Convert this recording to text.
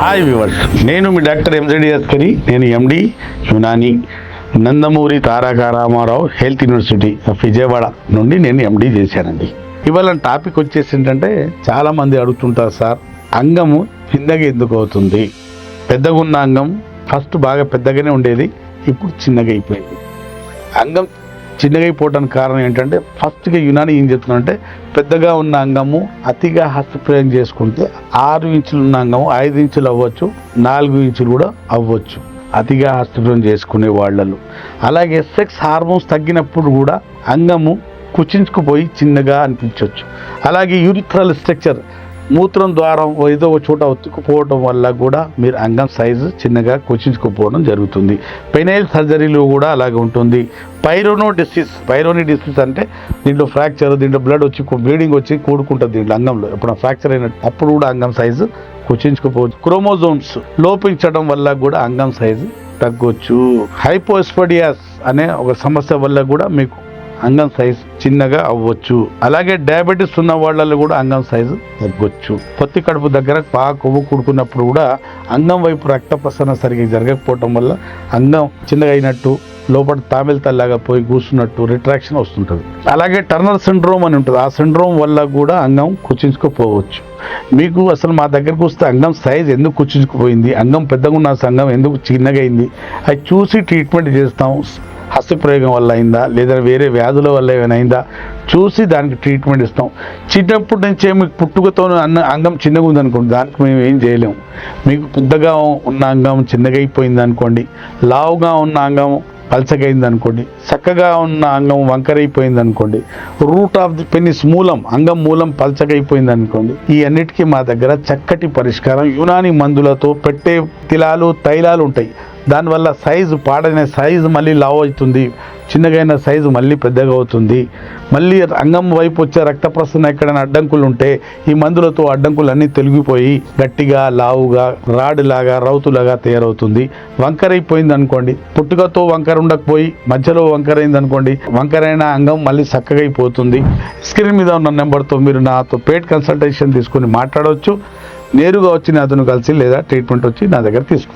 Hi viewers నేను మీ doctor ఎంజడి Askari నేను MD Unani Nandamuri Taraka Ramarao health university of Vijayawada నుండి నేను ఎండి చేశానండి. ఇవాళ టాపిక్ వచ్చేసి ఏంటంటే చాలామంది అడుగుతుంటారు సార్ అంగము చిన్నగా ఎందుకు అవుతుంది? పెద్దగా ఉన్న అంగం ఫస్ట్ బాగా పెద్దగానే ఉండేది ఇప్పుడు చిన్నగా అయిపోయింది. అంగం చిన్నగా అయిపోవడానికి కారణం ఏంటంటే ఫస్ట్గా యునాని ఏం చెప్తుందంటే పెద్దగా ఉన్న అంగము అతిగా హస్తప్రయోగం చేసుకుంటే ఆరు ఇంచులు ఉన్న అంగము ఐదు ఇంచులు అవ్వచ్చు నాలుగు ఇంచులు కూడా అవ్వచ్చు. అతిగా హస్తప్రయోగం చేసుకునే వాళ్ళలో. అలాగే సెక్స్ హార్మోన్స్ తగ్గినప్పుడు కూడా అంగము కుచించుకుపోయి చిన్నగా అనిపించవచ్చు. అలాగే యూరిథ్రల్ స్ట్రక్చర్ మూత్రం ద్వారం ఏదో ఒక చోట ఒత్తుకుపోవడం వల్ల కూడా మీరు అంగం సైజు చిన్నగా కుచించుకుపోవడం జరుగుతుంది. పెనైల్ సర్జరీలో కూడా అలాగే ఉంటుంది. పైరోనో డిసీజ్ పైరోని డిసీజ్ అంటే దీంట్లో ఫ్రాక్చర్ దీంట్లో బ్లడ్ వచ్చి బ్లీడింగ్ వచ్చి కూడుకుంటుంది దీంట్లో అంగంలో. ఎప్పుడు ఫ్రాక్చర్ అయినట్టు అప్పుడు కూడా అంగం సైజు కుచించుకుపోవచ్చు క్రోమోజోమ్స్ లోపించడం వల్ల కూడా అంగం సైజు తగ్గొచ్చు. హైపోస్పడియాస్ అనే ఒక సమస్య వల్ల కూడా మీకు అంగం సైజు చిన్నగా అవ్వచ్చు. అలాగే డయాబెటీస్ ఉన్న వాళ్ళలో కూడా అంగం సైజు తగ్గొచ్చు. పొత్తి కడుపు దగ్గర పా కొవ్వు కూడుకున్నప్పుడు కూడా అంగం వైపు రక్త ప్రసరణ సరిగ్గా జరగకపోవటం వల్ల అంగం చిన్నగా అయినట్టు లోపల తామిల్ తల్లాగా పోయి కూర్చున్నట్టు రిట్రాక్షన్ వస్తుంటుంది. అలాగే టర్నర్ సిండ్రోమ్ అని ఉంటుంది. ఆ సిండ్రోమ్ వల్ల కూడా అంగం కుచించుకుపోవచ్చు. మీకు అసలు మా దగ్గరకు వస్తే అంగం సైజ్ ఎందుకు కుచించుకుపోయింది? అంగం పెద్దగా ఉన్న సంఘం ఎందుకు చిన్నగా అయింది? అది చూసి ట్రీట్మెంట్ చేస్తాం. హస్తప్రయోగం వల్ల అయిందా? లేదా వేరే వ్యాధుల వల్ల ఏమైనా అయిందా? చూసి దానికి ట్రీట్మెంట్ ఇస్తాం. చిన్నప్పటి నుంచే మీకు పుట్టుకతో అన్న అంగం చిన్నగా ఉందనుకోండి దానికి మేము ఏం చేయలేము. మీకు పెద్దగా ఉన్న అంగం చిన్నగా అయిపోయింది అనుకోండి లావుగా ఉన్న అంగం పలచగైంది అనుకోండి చక్కగా ఉన్న అంగం వంకరైపోయింది అనుకోండి రూట్ ఆఫ్ ది పెనిస్ మూలం అంగం మూలం పలచగైపోయింది అనుకోండి ఈ అన్నిటికీ మా దగ్గర చక్కటి పరిష్కారం. యునాని మందులతో పెట్టే తిలాలు తైలాలు ఉంటాయి. దానివల్ల సైజు పాడైన సైజు మళ్ళీ లావ్ అవుతుంది. చిన్నగైన సైజు మళ్ళీ పెద్దగా అవుతుంది. మళ్ళీ అంగం వైపు వచ్చే రక్త ప్రసరణ ఎక్కడైనా అడ్డంకులు ఉంటే ఈ మందులతో అడ్డంకులు అన్నీ తొలగిపోయి గట్టిగా లావుగా రాడులాగా రౌతులాగా తయారవుతుంది. వంకరైపోయింది అనుకోండి. పుట్టుకతో వంకర ఉండకపోయి మధ్యలో వంకరైంది అనుకోండి వంకరైన అంగం మళ్ళీ చక్కగా అయిపోతుంది స్క్రీన్ మీద ఉన్న నెంబర్తో మీరు నాతో పేట్ కన్సల్టేషన్ తీసుకొని మాట్లాడవచ్చు. నేరుగా వచ్చి అతను కలిసి లేదా ట్రీట్మెంట్ వచ్చి నా దగ్గర తీసుకు